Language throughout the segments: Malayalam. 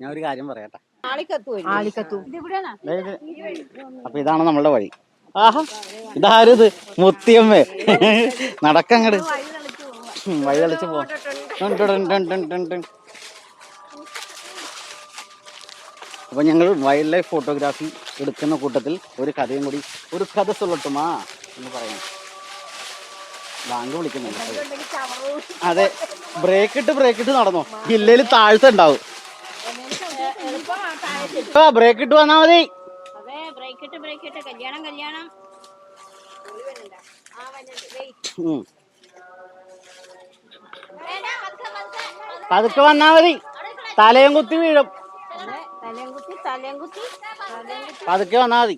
ഞാൻ ഒരു കാര്യം പറയട്ടെ? അപ്പൊ ഇതാണ് നമ്മളുടെ വഴി. ആഹാ ഇതാരത്? മുത്തിയമ്മേ. നടക്കങ്ങട്. വഴി തളിച്ച് പോ ടൺ ടൺ ടൺ ടൺ ടൺ ടൺ. അപ്പൊ ഞങ്ങൾ വൈൽഡ് ലൈഫ് ഫോട്ടോഗ്രാഫി എടുക്കുന്ന കൂട്ടത്തിൽ ഒരു കഥയും കൂടി ഒരു കഥ സൊല്ലട്ടുമാ എന്ന് പറയുന്നു. ബാങ്ക് വിളിക്കുന്നുണ്ട്. അതെ ബ്രേക്ക് ഇട്ട് ബ്രേക്ക് ഇട്ട് നടന്നോ? ഇല്ലേൽ താഴ്ച ഉണ്ടാവും. ആ ബ്രേക്ക് ഇട്ട് വന്നാ മതി. പതുക്കെ വന്നാ മതി. തലയും കുത്തി വീഴും. പതുക്കെ വന്നാ മതി.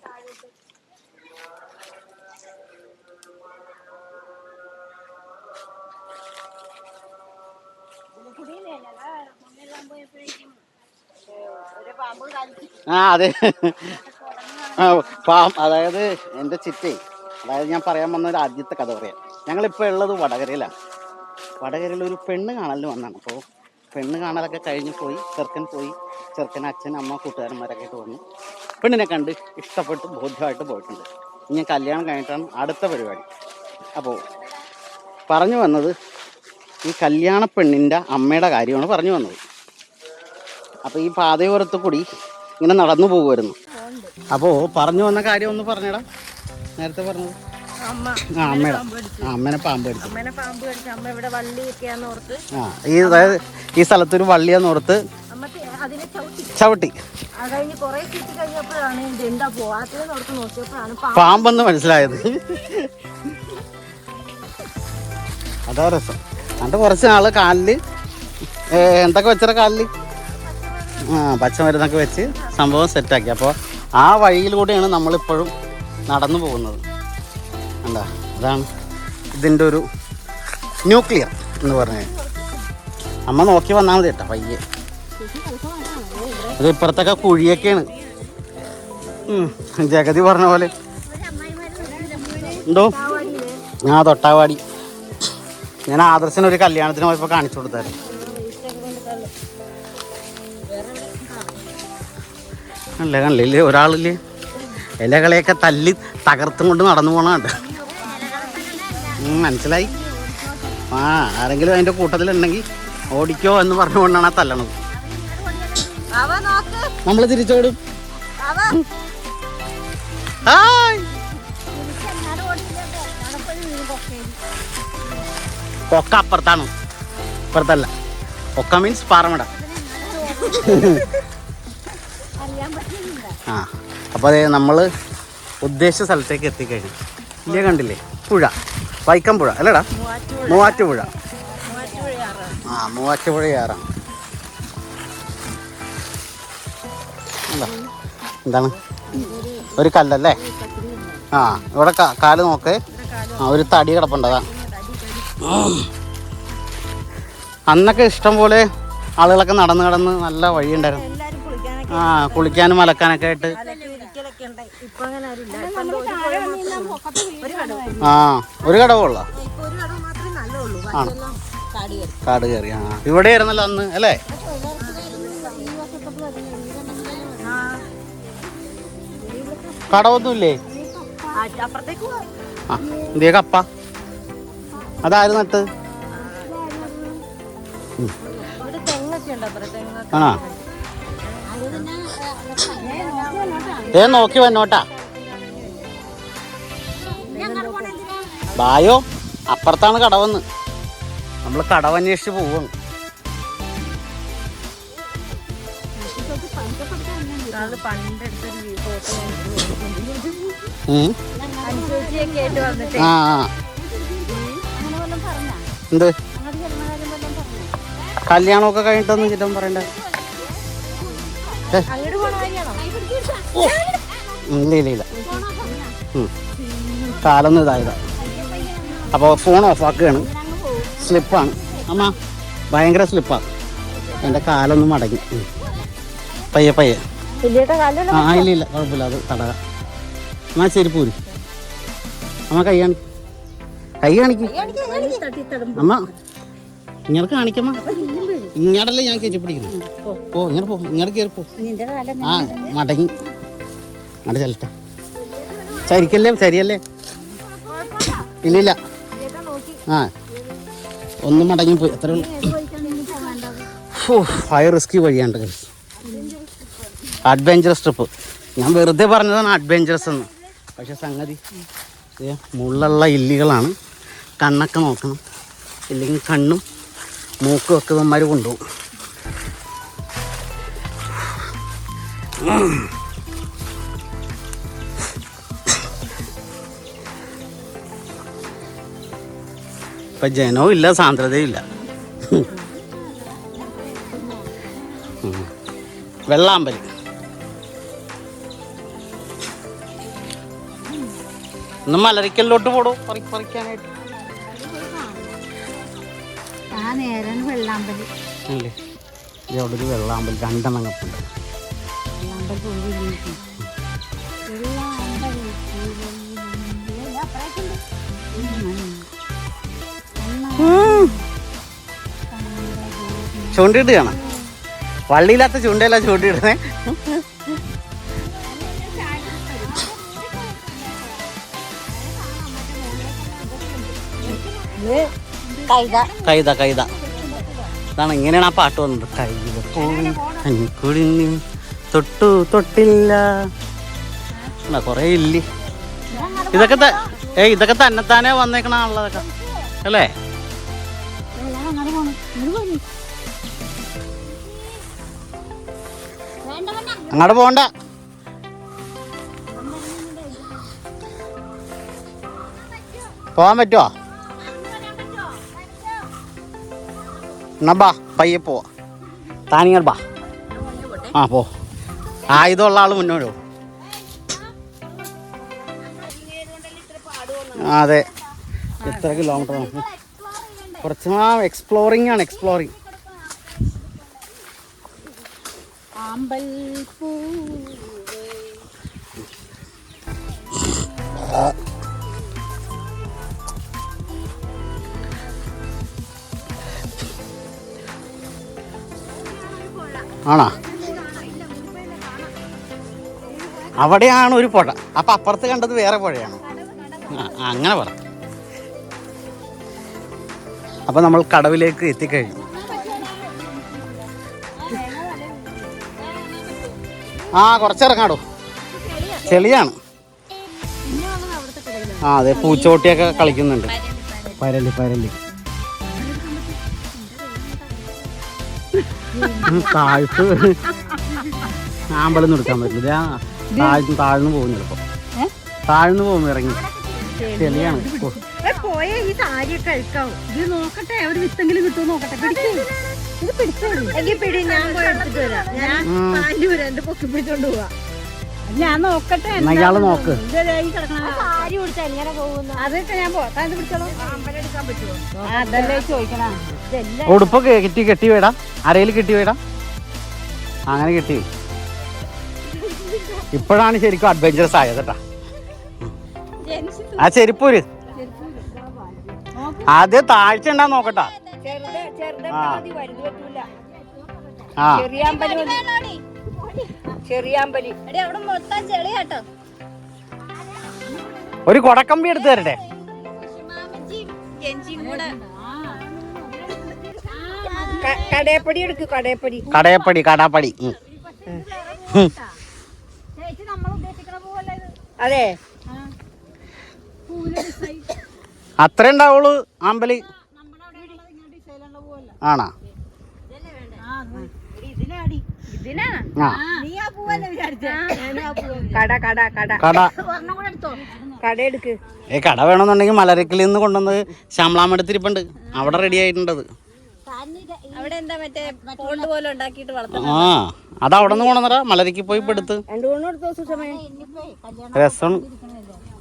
ആ അതെ. പാം അതായത് എന്റെ ചിറ്റേ. അതായത് ഞാൻ പറയാൻ വന്ന ഒരു ആദ്യത്തെ കഥ പറയാം. ഞങ്ങളിപ്പോൾ ഉള്ളത് വടകരയിലാണ്. വടകരയിൽ ഒരു പെണ്ണ് കാണലിന് വന്നാണ്. അപ്പോൾ പെണ്ണ് കാണലൊക്കെ കഴിഞ്ഞ് പോയി ചെറുക്കൻ പോയി. ചെറുക്കൻ അച്ഛൻ അമ്മ കൂട്ടുകാരന്മാരൊക്കെ ആയിട്ട് വന്നു. പെണ്ണിനെ കണ്ട് ഇഷ്ടപ്പെട്ട് ബോധ്യമായിട്ട് പോയിട്ടുണ്ട്. ഇനി കല്യാണം കഴിഞ്ഞിട്ടാണ് അടുത്ത പരിപാടി. അപ്പോൾ പറഞ്ഞു വന്നത് ഈ കല്യാണ പെണ്ണിന്റെ അമ്മയുടെ കാര്യമാണ് പറഞ്ഞു വന്നത്. അപ്പോൾ ഈ പാതയോരത്ത് കൂടി ഇങ്ങനെ നടന്നു പോകുമായിരുന്നു അപ്പോൾ പറഞ്ഞു വന്ന കാര്യം ഒന്ന് പറഞ്ഞടാ. നേരത്തെ പറഞ്ഞു. ആ അമ്മയുടെ അമ്മേനെ പാമ്പ് കടിച്ചു. ആ ഈ അതായത് ഈ സ്ഥലത്തൊരു വള്ളിയാന്ന് ഓർത്ത് ചവിട്ടി. പാമ്പെന്ന് മനസ്സിലായത്. അതാ രസം. എന്നിട്ട് കുറച്ച് നാൾ കാലിൽ എന്തൊക്കെ വെച്ചാ കാലിൽ? പച്ചമരുന്നൊക്കെ വെച്ച് സംഭവം സെറ്റാക്കി. അപ്പോൾ ആ വഴിയിലൂടെയാണ് നമ്മളിപ്പോഴും നടന്നു പോകുന്നത്. എന്താ അതാണ് ഇതിന്റെ ഒരു ന്യൂക്ലിയർ എന്ന് പറഞ്ഞത് അമ്മ നോക്കി വന്നാൽ മതി കേട്ടോ പയ്യെ. അത് ഇപ്പുറത്തൊക്കെ കുഴിയൊക്കെയാണ്. ജഗതി പറഞ്ഞ പോലെ. എന്തോ? ഞാൻ തൊട്ടാവാടി. ഞാൻ ആദർശന് ഒരു കല്യാണത്തിന് പോയപ്പോൾ കാണിച്ചു കൊടുത്തായിരുന്നു. അല്ലേ കണ്ടില്ലേ? ഒരാളില്ലേ? ഇലകളെയൊക്കെ തല്ലി തകർത്തും കൊണ്ട് നടന്നു പോണുണ്ട് മനസ്സിലായി? ആ ആരെങ്കിലും അതിന്റെ കൂട്ടത്തിലുണ്ടെങ്കിൽ ഓടിക്കോ എന്ന് പറഞ്ഞുകൊണ്ടാണ് ആ തല്ലണത്. നമ്മൾ തിരിച്ചോടും. കൊക്ക അപ്പുറത്താണ്. ഇപ്പുറത്തല്ല. കൊക്ക മീൻസ് പാറമട. ആ അപ്പോൾ അതെ നമ്മൾ ഉദ്ദേശിച്ച സ്ഥലത്തേക്ക് എത്തിക്കഴിഞ്ഞു. ഇല്ലേ കണ്ടില്ലേ? പുഴ. വൈക്കം പുഴ. അല്ലടാ മൂവാറ്റുപുഴ. ആ മൂവാറ്റുപുഴയാറാണ് എന്താ? എന്താണ്? ഒരു കല്ലല്ലേ? ആ ഇവിടെ കാൽ നോക്ക്. ആ ഒരു തടി കിടപ്പുണ്ടതാ അന്നൊക്കെ ഇഷ്ടം പോലെ ആളുകളൊക്കെ നടന്ന് കടന്ന് നല്ല വഴിയുണ്ടായിരുന്നു. ആ കുളിക്കാനും അലക്കാനൊക്കെ ആയിട്ട്. ആ ഒരു കടവുള്ള കാടി കയറി ആ. ഇവിടെ ആയിരുന്നല്ലോ അന്ന് അല്ലേ? കടവൊന്നുമില്ലേ? ആ, എന്തിയ കപ്പ. അതാരും നട്ട്. ആണോ? ഏ നോക്കി വന്നോട്ടാ. ബായോ അപ്പുറത്താണ് കടവന്ന് നമ്മൾ കടവന്വേഷിച്ച് പോവാണ്. എന്ത്? കല്യാണമൊക്കെ കഴിഞ്ഞിട്ടൊന്നും ചിറ്റം പറയണ്ട. ഇല്ല ഇല്ല ഇല്ല. കാലൊന്നും ഇതായതാ അപ്പോൾ ഫോൺ ഓഫ് ആക്കുകയാണ്. സ്ലിപ്പാണ് അമ്മ ഭയങ്കര സ്ലിപ്പാണ് എന്റെ കാലൊന്നും മടങ്ങി. പയ്യെ പയ്യെ. ആ ഇല്ല ഇല്ല. കുഴപ്പമില്ല അത് തടക അമ്മ ശരി പൂരി. അമ്മ കൈ കാണിക്കും. കൈ തടുമ്പോ അമ്മ. ഇങ്ങനെ കാണിക്കമ്മ. ഇങ്ങടല്ലേ ഞാൻ കയറ്റി പിടിക്കുന്നു പോ ഇങ്ങനെ പോ ഇങ്ങോട്ട് കയറി പോ. ആ മടങ്ങി. അങ്ങോട്ട് ചെല്ലട്ടെ. ശരിക്കല്ലേ? ശരിയല്ലേ? ഇല്ലില്ല. ആ. ഒന്ന് മടങ്ങി പോയി. എത്ര ഹൈ റിസ്ക് വഴിയാണ്ട് അഡ്വഞ്ചറസ് ട്രിപ്പ് ഞാൻ വെറുതെ പറഞ്ഞതാണ് അഡ്വഞ്ചറസ് എന്ന്. പക്ഷെ സംഗതി മുള്ളുള്ള ഇല്ലികളാണ്. കണ്ണൊക്കെ നോക്കണം. ഇല്ലെങ്കിൽ കണ്ണും മൂക്കും ഒക്കെ ഇവന്മാർ കൊണ്ടുപോകും ഇപ്പൊ ജനവും ഇല്ല സാന്ദ്രതയും ഇല്ല. വെള്ളാമ്പലി. ഒന്ന് മലരിക്കലിലോട്ട് പോടോ? പറി പറിക്കാനായിട്ട്. ആ നേരം വെള്ളാമ്പലി. അല്ലേ ഇത് അവിടെ ഒരു വെള്ളാമ്പലി രണ്ടെണ്ണം കപ്പുണ്ട് വെള്ളാമ്പലി പോയി വീണിട്ട്. വെള്ളാമ്പലി ചൂണ്ടിട്ട് കാണാം. വള്ളിയില്ലാത്ത ചൂണ്ടയല്ല ചൂണ്ടിയിടുന്നേ കൈത കൈത. കൈത ഇതാണ് ഇങ്ങനെയാണ് ആ പാട്ട് വന്നത്. കൈത പോയി കഞ്ഞിക്കുടിഞ്ഞു തൊട്ടു തൊട്ടില്ല. കൊറേ ഇല്ലി? ഇതൊക്കെ ഏ ഇതൊക്കെ തന്നെത്താനെ വന്നേക്കണുള്ളതൊക്കെ അല്ലേ? അങ്ങോട്ട് പോണ്ട. പോവാൻ പറ്റുമോ എന്നാ പയ്യെ പോവാ. താനിങ്ങൾ ബാ. ആ പോ. ആയുധമുള്ള ആൾ മുന്നോട്ട് ആ, അതെ. എത്ര കിലോമീറ്റർ നമുക്ക് കുറച്ച് ആ എക്സ്പ്ലോറിംഗ് ആണ് എക്സ്പ്ലോറിംഗ് ആമ്പൽ ആണോ? അവിടെയാണ് ഒരു പുഴ. അപ്പൊ അപ്പുറത്ത് കണ്ടത് വേറെ പുഴയാണ്. അങ്ങനെ പറ. അപ്പൊ നമ്മൾ കടവിലേക്ക് എത്തിക്കഴിഞ്ഞു. ആ കുറച്ചിറങ്ങാടോ. ചെളിയാണ്. ആ അതെ പൂച്ചോട്ടിയൊക്കെ കളിക്കുന്നുണ്ട്. പരൽ പരൽ. താഴ്ത്ത് ആമ്പലം എടുക്കാൻ പറ്റില്ല. ഇതാ താഴ്ന്ന് താഴ്ന്നു പോകും ചിലപ്പോ. താഴ്ന്നു പോകും ഇറങ്ങി. ചെളിയാണ് പോയ ഈ സാരിയൊക്കെ അഴുക്കാവും. ഇത് നോക്കട്ടെ ഒരു വിത്തെങ്കിലും കിട്ടുമോ നോക്കട്ടെ. പിടിക്കും. ഇത് പിടിച്ചോളൂ. എങ്കിൽ പിടി ഞാൻ പോയി എടുത്തിട്ട് വരാം. ഞാൻ. പാൽ വരാം എന്റെ പൊക്കി പിടിച്ചോണ്ട് പോവാ. ഞാൻ നോക്കട്ടെ ഇയാൾ നോക്ക്. സാരി പിടിച്ച എങ്ങനെ പോകുന്നു. അതൊക്കെ ഞാൻ പോകാൻ പിടിച്ചോളൂ. എടുക്കാൻ പറ്റുമോ അതല്ലേ ചോദിക്കണ. ഇതെല്ലാം ഉടുപ്പ് കെട്ടി കെട്ടി വേടാ. അരയിൽ കെട്ടി വേടാ. അങ്ങനെ കെട്ടി ഇപ്പോഴാണ് ശരിക്കും അഡ്വഞ്ചറസ് ആയത് കേട്ടാ. ആ ചെരുപ്പൂര്. ആദ്യം താഴ്ച ഉണ്ടാ നോക്കട്ടാ. ആ. ആ. ചെറിയാമ്പലി. ചെറിയാമ്പലി. എടി അവിടെ മൊത്തം ചെളിയാട്ടോ. ഒരു കൊടക്കമ്പി എടുത്തു തരട്ടെ. കടയപ്പടി എടുക്ക് കടയപ്പടി. കടയപ്പടി കടാപ്പടി. അതെ. അത്രേ ഉണ്ടാവുള്ളൂ ആമ്പലി. ആണാ ആ കട കട കട. കട. കട എടുക്ക് ഏ കട വേണമെന്നുണ്ടെങ്കിൽ മലരക്കിൽ നിന്ന് കൊണ്ടുവന്നത് ശ്യാമളാമടുത്തിരിപ്പുണ്ട് അവിടെ റെഡി ആയിട്ടുണ്ടത് അവിടെ എന്താ മറ്റേ പോണ്ട് പോലെ ഉണ്ടാക്കിയിട്ട് വളർത്താം ആ അത് അവിടെ നിന്ന് കൊണ്ടുവന്നടാ മലരക്ക് പോയി പെടുത്ത് എടുത്ത്.